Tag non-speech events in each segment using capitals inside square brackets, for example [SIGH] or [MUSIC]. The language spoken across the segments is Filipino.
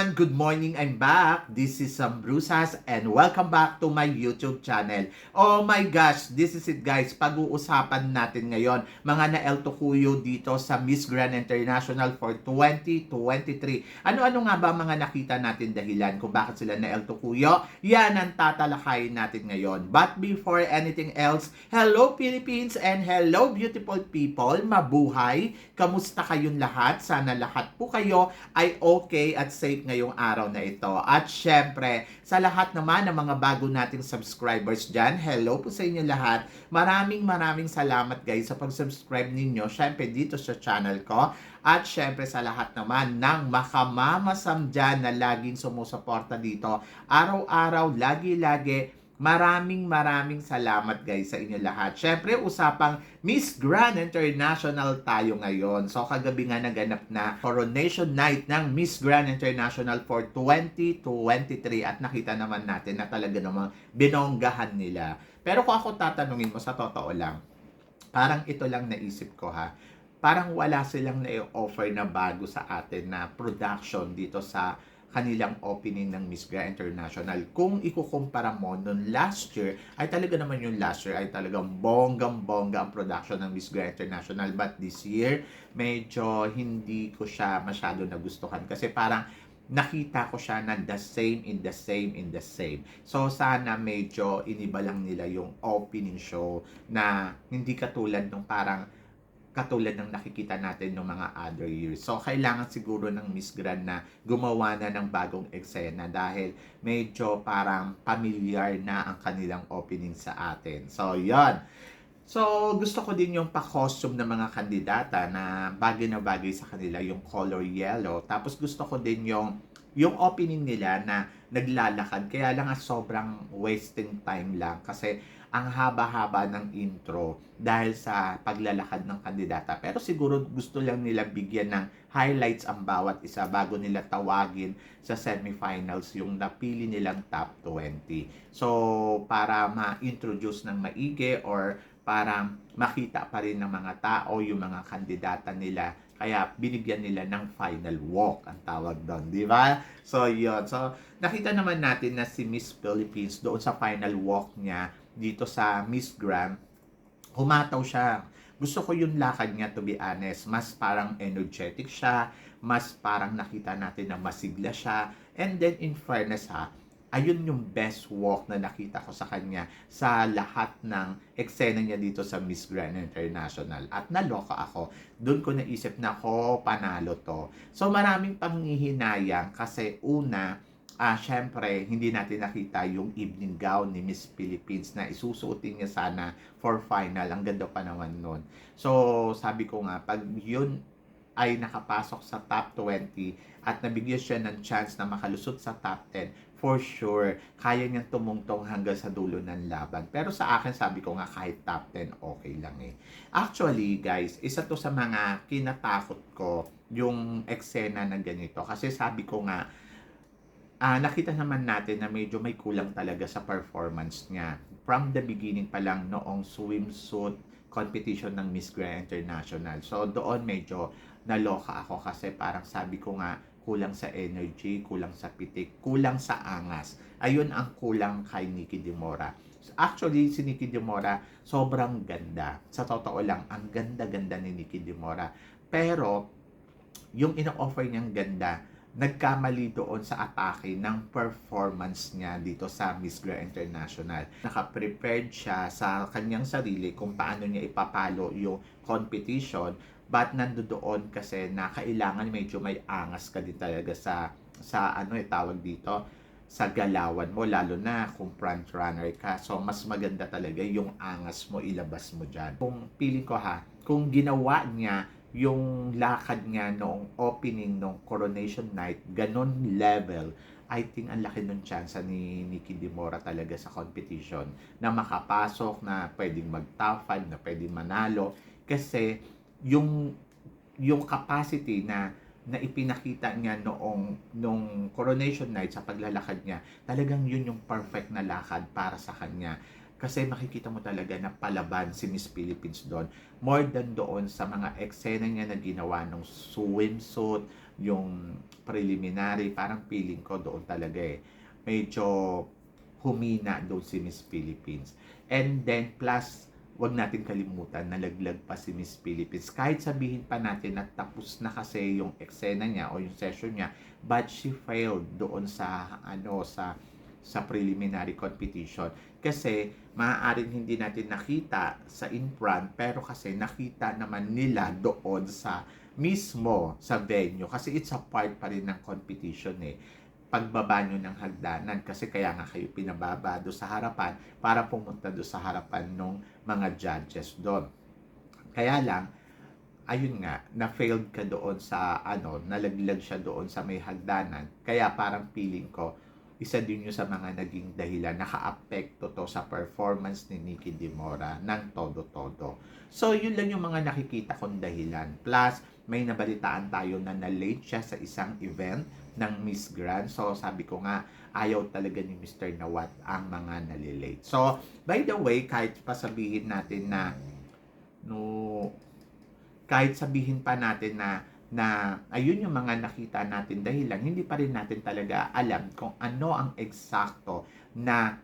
everyone! Good morning, I'm back. This is Sam Brusas and welcome back to my YouTube channel. Oh my gosh, this is it guys. Pag-uusapan natin ngayon mga na-El Tocuyo dito sa Miss Grand International for 2023. Ano-ano nga ba mga nakita natin dahilan kung bakit sila na-El Tocuyo? Yan ang tatalakayin natin ngayon. But before anything else, hello Philippines and hello beautiful people. Mabuhay! Kamusta kayong lahat? Sana lahat po kayo ay okay at safe ngayong araw na ito. At syempre, sa lahat naman ng mga bago nating subscribers dyan, hello po sa inyo lahat. Maraming maraming salamat guys sa pag-subscribe ninyo. Syempre dito sa channel ko. At syempre sa lahat naman ng makamamasam dyan na laging sumusuporta dito. Araw-araw, lagi-lagi, Maraming maraming salamat guys sa inyo lahat. Syempre, usapang Miss Grand International tayo ngayon. So, kagabi nga naganap na coronation night ng Miss Grand International for 2023 at nakita naman natin na talaga namang binonggahan nila. Pero kung ako tatanungin mo sa totoo lang, parang ito lang naisip ko ha. Parang wala silang na-offer na bago sa atin na production dito sa kanilang opening ng Miss Grand International. Kung ikukumpara mo noon last year, ay talaga naman yung last year ay talagang bonggang-bongga ang production ng Miss Grand International. But this year, medyo hindi ko siya masyado nagustuhan kasi parang nakita ko siya na the same in the same in the same. So sana medyo iniba lang nila yung opening show na hindi katulad nung parang katulad ng nakikita natin ng mga other years. So, kailangan siguro ng Miss Grand na gumawa na ng bagong eksena dahil medyo parang familiar na ang kanilang opening sa atin. So, yon So, gusto ko din yung pa-costume ng mga kandidata na bagay na bagay sa kanila, yung color yellow. Tapos gusto ko din yung yung opening nila na naglalakad. Kaya lang sobrang wasting time lang kasi ang haba-haba ng intro dahil sa paglalakad ng kandidata. Pero siguro gusto lang nila bigyan ng highlights ang bawat isa bago nila tawagin sa semifinals yung napili nilang top 20. So, para ma-introduce ng maigi or para makita pa rin ng mga tao yung mga kandidata nila kaya binigyan nila ng final walk ang tawag doon, di ba? So, yun. So, nakita naman natin na si Miss Philippines doon sa final walk niya dito sa Miss Grand, humataw siya. Gusto ko yung lakad niya to be honest. Mas parang energetic siya, mas parang nakita natin na masigla siya. And then in fairness ha, ayun yung best walk na nakita ko sa kanya sa lahat ng eksena niya dito sa Miss Grand International. At naloka ako. Doon ko naisip na ko, panalo to. So maraming panghihinayang kasi una, ah, syempre, hindi natin nakita yung evening gown ni Miss Philippines na isusuotin niya sana for final. Ang ganda pa naman nun. So, sabi ko nga, pag yun ay nakapasok sa top 20 at nabigyan siya ng chance na makalusot sa top 10, for sure, kaya niyang tumungtong hanggang sa dulo ng laban. Pero sa akin, sabi ko nga, kahit top 10, okay lang eh. Actually, guys, isa to sa mga kinatakot ko yung eksena na ganito. Kasi sabi ko nga, uh, nakita naman natin na medyo may kulang talaga sa performance niya. From the beginning pa lang noong swimsuit competition ng Miss Grand International. So doon medyo naloka ako kasi parang sabi ko nga kulang sa energy, kulang sa pitik, kulang sa angas. Ayun ang kulang kay Nikki Demora. Actually, si Nikki Demora, sobrang ganda. Sa totoo lang, ang ganda-ganda ni Nikki Demora. Pero, yung ino-offer niyang ganda, nagkamali doon sa atake ng performance niya dito sa Miss Grand International. Naka-prepared siya sa kanyang sarili kung paano niya ipapalo yung competition but nandoon kasi na kailangan medyo may angas ka din talaga sa sa ano eh tawag dito sa galawan mo lalo na kung front runner ka so mas maganda talaga yung angas mo ilabas mo diyan kung feeling ko ha kung ginawa niya yung lakad niya noong opening ng coronation night ganon level I think ang laki ng chance ni Nikki Demora talaga sa competition na makapasok na pwedeng mag top 5 na pwedeng manalo kasi yung yung capacity na na ipinakita niya noong nung coronation night sa paglalakad niya, talagang yun yung perfect na lakad para sa kanya. Kasi makikita mo talaga na palaban si Miss Philippines doon. More than doon sa mga eksena niya na ginawa ng swimsuit, yung preliminary, parang feeling ko doon talaga eh. Medyo humina doon si Miss Philippines. And then plus, wag natin kalimutan, nalaglag pa si Miss Philippines. Kahit sabihin pa natin na tapos na kasi yung eksena niya o yung session niya, but she failed doon sa ano sa sa preliminary competition kasi maaaring hindi natin nakita sa in front pero kasi nakita naman nila doon sa mismo sa venue kasi it's a part pa rin ng competition eh pagbaba nyo ng hagdanan kasi kaya nga kayo pinababa do sa harapan para pumunta do sa harapan ng mga judges doon. Kaya lang, ayun nga, na-failed ka doon sa ano, nalaglag siya doon sa may hagdanan. Kaya parang feeling ko, isa din yun sa mga naging dahilan, naka-apekto to sa performance ni Nikki Dimora ng todo-todo. So, yun lang yung mga nakikita kong dahilan. Plus, may nabalitaan tayo na na-late siya sa isang event ng Miss Grand. So, sabi ko nga, ayaw talaga ni Mr. Nawat ang mga nalilate. So, by the way, kahit pa sabihin natin na no kahit sabihin pa natin na na ayun yung mga nakita natin dahilan, hindi pa rin natin talaga alam kung ano ang eksakto na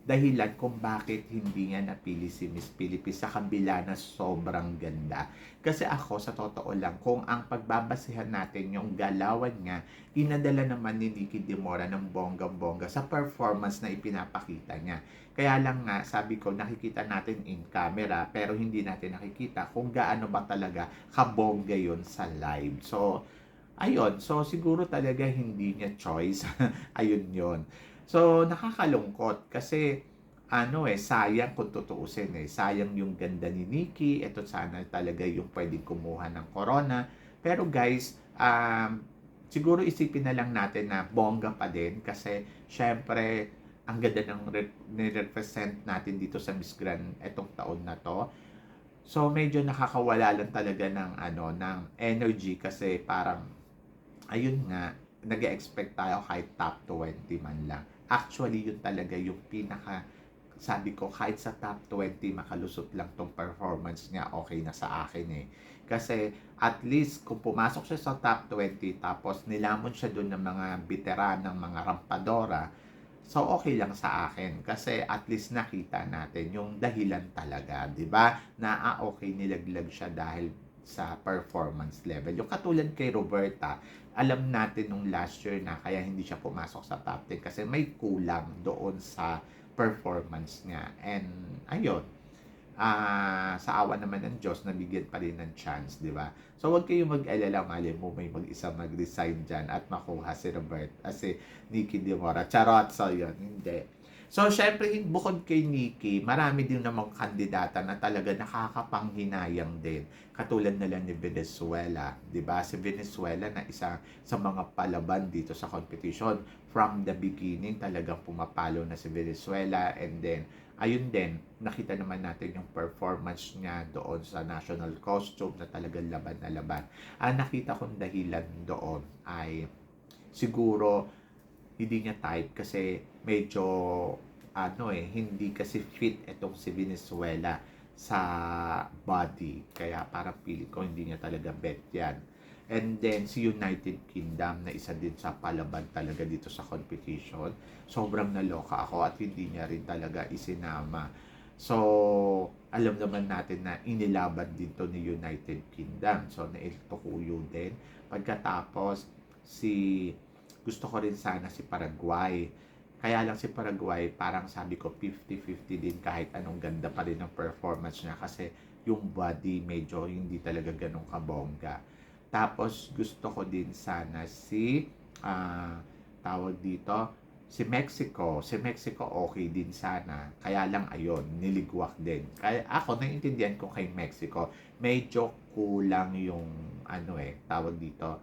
dahilan kung bakit hindi niya napili si Miss Philippines sa kabila na sobrang ganda. Kasi ako, sa totoo lang, kung ang pagbabasihan natin yung galawan niya, inadala naman ni Nikki Demora ng bonggang-bongga sa performance na ipinapakita niya. Kaya lang nga, sabi ko, nakikita natin in camera, pero hindi natin nakikita kung gaano ba talaga kabongga yon sa live. So, ayun. So, siguro talaga hindi niya choice. [LAUGHS] ayun yon So, nakakalungkot kasi ano eh, sayang kung tutuusin eh. Sayang yung ganda ni Nikki. Ito sana talaga yung pwedeng kumuha ng corona. Pero guys, um, siguro isipin na lang natin na bongga pa din kasi syempre ang ganda ng re- ni-represent natin dito sa Miss Grand etong taon na to. So medyo nakakawala lang talaga ng ano ng energy kasi parang ayun nga nag-expect tayo kahit top 20 man lang actually yun talaga yung pinaka sabi ko kahit sa top 20 makalusot lang tong performance niya. Okay na sa akin eh. Kasi at least kung pumasok siya sa top 20 tapos nilamon siya doon ng mga veteran ng mga rampadora so okay lang sa akin. Kasi at least nakita natin yung dahilan talaga 'di ba? Na ah, okay nilaglag siya dahil sa performance level. Yung katulad kay Roberta, alam natin nung last year na kaya hindi siya pumasok sa top 10 kasi may kulang doon sa performance niya. And ayun, uh, sa awa naman ng Diyos, nabigyan pa rin ng chance, di ba? So, huwag kayong mag-alala, mali mo, may mag-isa mag-resign dyan at makuha si Robert, as si Nikki Demora. Charot, so yun, hindi. So, syempre, bukod kay Nikki, marami din namang kandidata na talaga nakakapanghinayang din. Katulad na lang ni Venezuela. 'di ba Si Venezuela na isa sa mga palaban dito sa competition. From the beginning, talagang pumapalo na si Venezuela. And then, ayun din, nakita naman natin yung performance niya doon sa national costume na talagang laban na laban. Ang nakita kong dahilan doon ay siguro hindi niya type kasi medyo ano eh, hindi kasi fit itong si Venezuela sa body. Kaya parang pili ko hindi niya talaga bet yan. And then si United Kingdom na isa din sa palaban talaga dito sa competition. Sobrang naloka ako at hindi niya rin talaga isinama. So, alam naman natin na inilaban din to ni United Kingdom. So, na Tokuyo din. Pagkatapos, si gusto ko rin sana si Paraguay. Kaya lang si Paraguay, parang sabi ko 50-50 din kahit anong ganda pa rin ng performance niya kasi yung body medyo hindi talaga ganun kabongga. Tapos gusto ko din sana si uh, tawag dito si Mexico. Si Mexico okay din sana. Kaya lang ayon, niligwak din. Kaya ako naiintindihan ko kay Mexico, medyo kulang yung ano eh, tawag dito,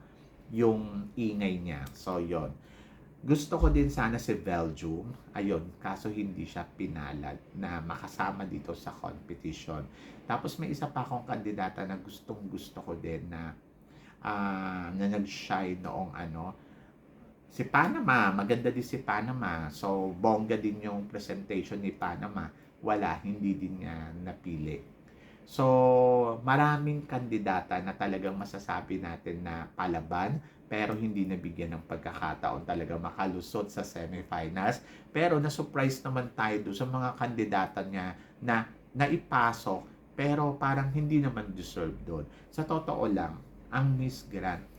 yung ingay niya. So, yon Gusto ko din sana si Belgium. Ayun, kaso hindi siya pinalad na makasama dito sa competition. Tapos may isa pa akong kandidata na gustong gusto ko din na uh, na nag-shine noong ano, si Panama, maganda din si Panama. So, bongga din yung presentation ni Panama. wala, hindi din niya napili. So, maraming kandidata na talagang masasabi natin na palaban pero hindi nabigyan ng pagkakataon talaga makalusot sa semifinals. Pero na-surprise naman tayo sa mga kandidata niya na naipasok pero parang hindi naman deserve doon. Sa totoo lang, ang Miss Grand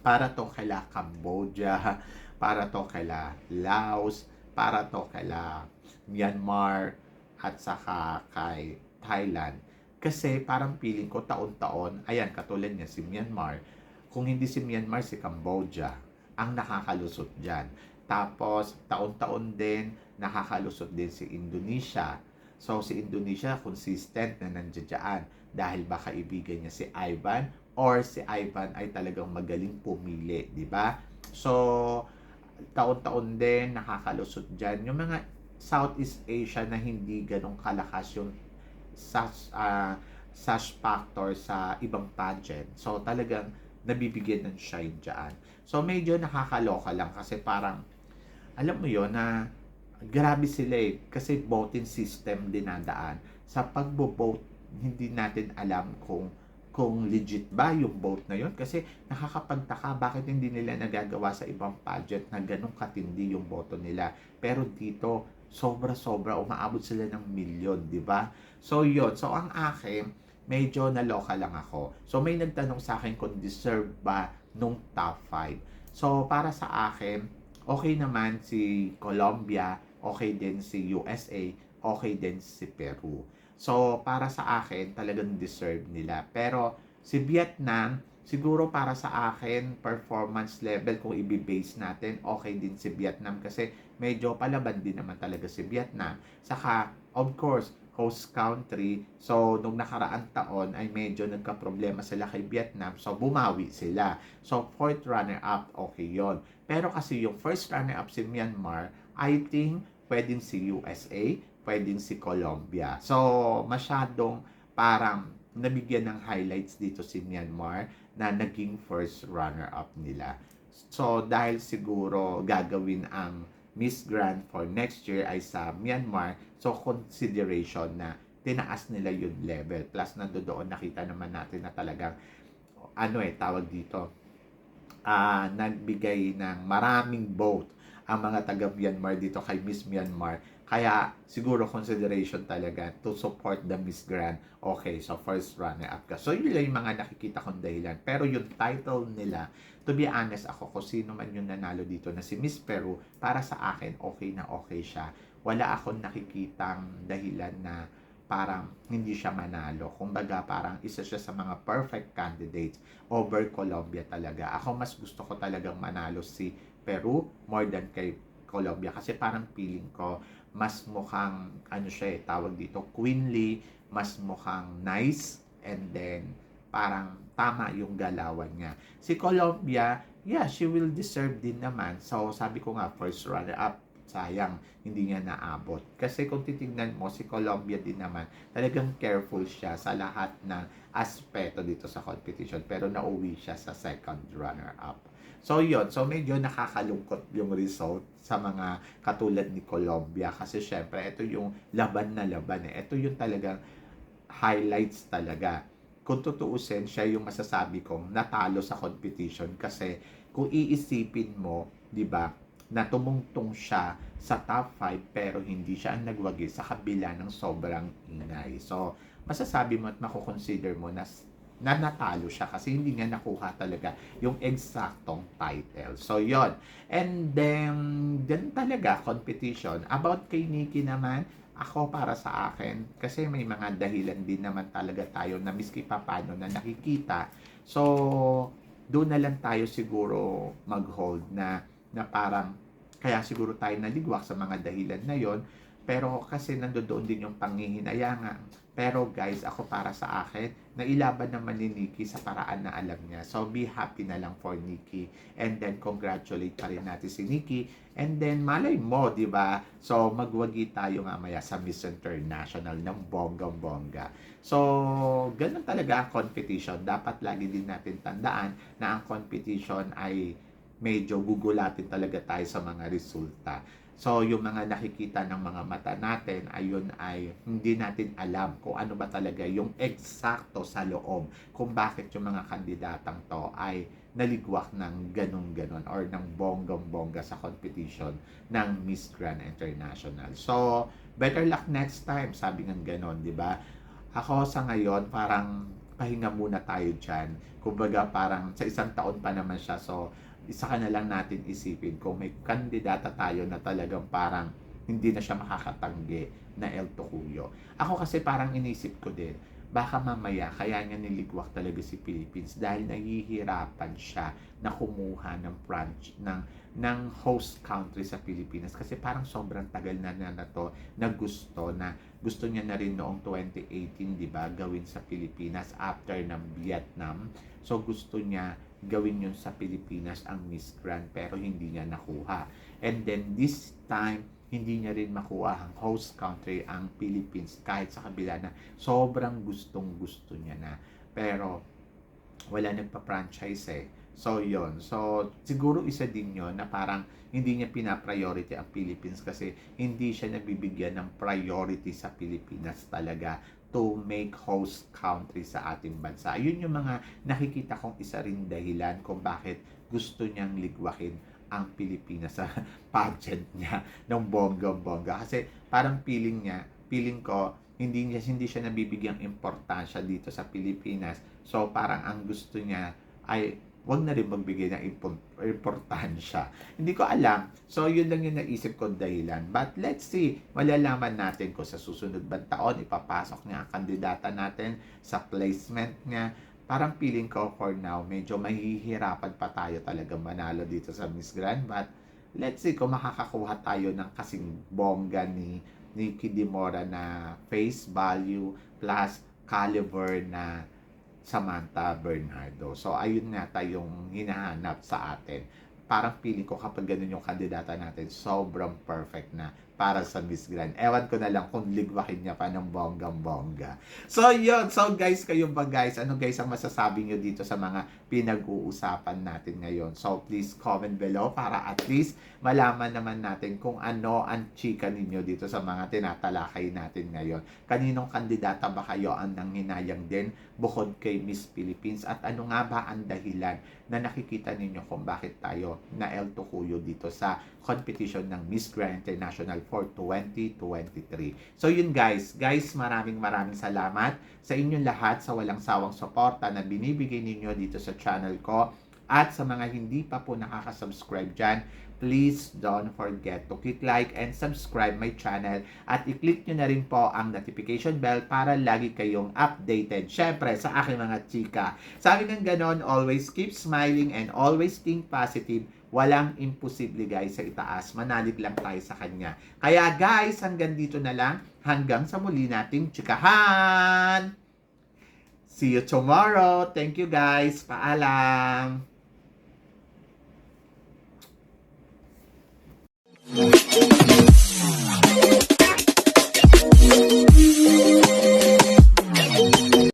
para to kaila Cambodia, [LAUGHS] para to kaila Laos, para to kaila Myanmar, at saka kay Thailand. Kasi parang feeling ko taon-taon, ayan, katulad niya si Myanmar, kung hindi si Myanmar, si Cambodia ang nakakalusot dyan. Tapos, taon-taon din, nakakalusot din si Indonesia. So, si Indonesia, consistent na nandiyan dahil baka ibigan niya si Ivan or si Ivan ay talagang magaling pumili, di ba? So, taon-taon din nakakalusot dyan. Yung mga Southeast Asia na hindi ganong kalakas yung such, uh, such factor sa ibang pageant. So, talagang nabibigyan ng shine dyan. So, medyo nakakaloka lang kasi parang, alam mo yon na grabe sila eh. Kasi voting system dinadaan. Sa pagbo-vote, hindi natin alam kung kung legit ba yung vote na yun kasi nakakapagtaka bakit hindi nila nagagawa sa ibang pageant na ganun katindi yung boto nila pero dito sobra-sobra umaabot sila ng milyon di ba? So yun. So ang akin medyo naloka lang ako. So may nagtanong sa akin kung deserve ba nung top 5 so para sa akin okay naman si Colombia okay din si USA okay din si Peru. So, para sa akin, talagang deserve nila. Pero, si Vietnam, siguro para sa akin, performance level, kung i-base natin, okay din si Vietnam kasi medyo palaban din naman talaga si Vietnam. Saka, of course, host country. So, nung nakaraan taon ay medyo nagka-problema sila kay Vietnam. So, bumawi sila. So, fourth runner-up, okay yon Pero kasi yung first runner-up si Myanmar, I think pwedeng si USA, pwedeng si Colombia. So, masyadong parang nabigyan ng highlights dito si Myanmar na naging first runner-up nila. So, dahil siguro gagawin ang Miss Grand for next year ay sa Myanmar, so consideration na tinaas nila yung level. Plus, nandoon nakita naman natin na talagang ano eh, tawag dito, uh, nagbigay ng maraming vote ang mga taga Myanmar dito kay Miss Myanmar kaya siguro consideration talaga to support the Miss Grand. Okay, so first runner-up ka. So yun lang yung mga nakikita kong dahilan. Pero yung title nila, to be honest ako, kung sino man yung nanalo dito na si Miss Peru, para sa akin, okay na okay siya. Wala akong nakikitang dahilan na parang hindi siya manalo. Kumbaga parang isa siya sa mga perfect candidates over Colombia talaga. Ako mas gusto ko talagang manalo si Peru more than kay Colombia kasi parang feeling ko mas mukhang ano siya eh, tawag dito queenly, mas mukhang nice and then parang tama yung galawan niya. Si Colombia, yeah, she will deserve din naman. So sabi ko nga first runner up sayang hindi niya naabot. Kasi kung titignan mo, si Colombia din naman, talagang careful siya sa lahat ng aspeto dito sa competition. Pero nauwi siya sa second runner-up. So, yon So, medyo nakakalungkot yung result sa mga katulad ni Colombia. Kasi, syempre, ito yung laban na laban. Eh. Ito yung talagang highlights talaga. Kung tutuusin, siya yung masasabi kong natalo sa competition. Kasi, kung iisipin mo, di ba, na tumungtong siya sa top 5 pero hindi siya ang nagwagi sa kabila ng sobrang ingay. So, masasabi mo at makukonsider mo na na natalo siya kasi hindi niya nakuha talaga yung eksaktong title. So, yon And then, then talaga, competition. About kay Nikki naman, ako para sa akin, kasi may mga dahilan din naman talaga tayo na miski pa paano na nakikita. So, doon na lang tayo siguro mag-hold na na parang kaya siguro tayo naligwak sa mga dahilan na yon pero kasi nandoon din yung panghihinayanga. Pero guys, ako para sa akin, nailaban naman ni Nikki sa paraan na alam niya. So be happy na lang for Nikki. And then congratulate pa rin natin si Nikki. And then malay mo, di ba? So magwagi tayo nga maya sa Miss International ng bonggang-bongga. So ganun talaga ang competition. Dapat lagi din natin tandaan na ang competition ay medyo gugulatin talaga tayo sa mga resulta. So, yung mga nakikita ng mga mata natin, ayun ay hindi natin alam kung ano ba talaga yung eksakto sa loob kung bakit yung mga kandidatang to ay naligwak ng ganun-ganon or ng bonggam-bongga sa competition ng Miss Grand International. So, better luck next time, sabi ng ganon, di ba? Ako sa ngayon, parang pahinga muna tayo dyan. Kumbaga, parang sa isang taon pa naman siya. So, isa ka na lang natin isipin kung may kandidata tayo na talagang parang hindi na siya makakatanggi na El Tocuyo. Ako kasi parang inisip ko din, baka mamaya kaya niya niligwak talaga si Philippines dahil nahihirapan siya na kumuha ng branch ng ng host country sa Pilipinas kasi parang sobrang tagal na na, na to na gusto na gusto niya na rin noong 2018 di ba gawin sa Pilipinas after ng Vietnam so gusto niya gawin yun sa Pilipinas ang Miss Grand pero hindi niya nakuha. And then this time hindi niya rin makuha ang host country ang Philippines kahit sa kabila na sobrang gustong gusto niya na. Pero wala nagpa-franchise eh. So yon so siguro isa din yon na parang hindi niya pina-priority ang Philippines kasi hindi siya nabibigyan ng priority sa Pilipinas talaga to make host country sa ating bansa. Yun yung mga nakikita kong isa rin dahilan kung bakit gusto niyang ligwakin ang Pilipinas sa [LAUGHS] pageant niya ng bongga-bongga. Kasi parang feeling niya, feeling ko, hindi niya hindi siya nabibigyang importansya dito sa Pilipinas. So parang ang gusto niya ay wag na rin magbigay ng impor- importansya. Hindi ko alam. So, yun lang yung naisip ko dahilan. But let's see. Malalaman natin kung sa susunod bang taon, ipapasok niya ang kandidata natin sa placement niya. Parang feeling ko for now, medyo mahihirapan pa tayo talaga manalo dito sa Miss Grand. But let's see kung makakakuha tayo ng kasing bongga ni Nikki Dimora na face value plus caliber na Samantha Bernardo. So, ayun nga tayong hinahanap sa atin. Parang feeling ko kapag ganun yung kandidata natin, sobrang perfect na para sa Miss Grand. Ewan ko na lang kung ligwakin niya pa ng bonggang-bongga. So, yun. So, guys, kayo ba guys? Ano guys ang masasabi nyo dito sa mga pinag-uusapan natin ngayon? So, please comment below para at least malaman naman natin kung ano ang chika ninyo dito sa mga tinatalakay natin ngayon. Kaninong kandidata ba kayo ang nanghinayang din bukod kay Miss Philippines? At ano nga ba ang dahilan na nakikita ninyo kung bakit tayo na El Tocuyo dito sa competition ng Miss Grand International for 2023. So yun guys, guys maraming maraming salamat sa inyong lahat sa walang sawang suporta na binibigay ninyo dito sa channel ko at sa mga hindi pa po nakaka-subscribe dyan, please don't forget to click like and subscribe my channel at i-click nyo na rin po ang notification bell para lagi kayong updated. Syempre, sa aking mga chika. Sabi ng ganon, always keep smiling and always think positive. Walang imposible guys sa itaas. Manalig lang tayo sa Kanya. Kaya guys, hanggang dito na lang. Hanggang sa muli nating tsikahan! See you tomorrow. Thank you guys. Paalam! Thank you.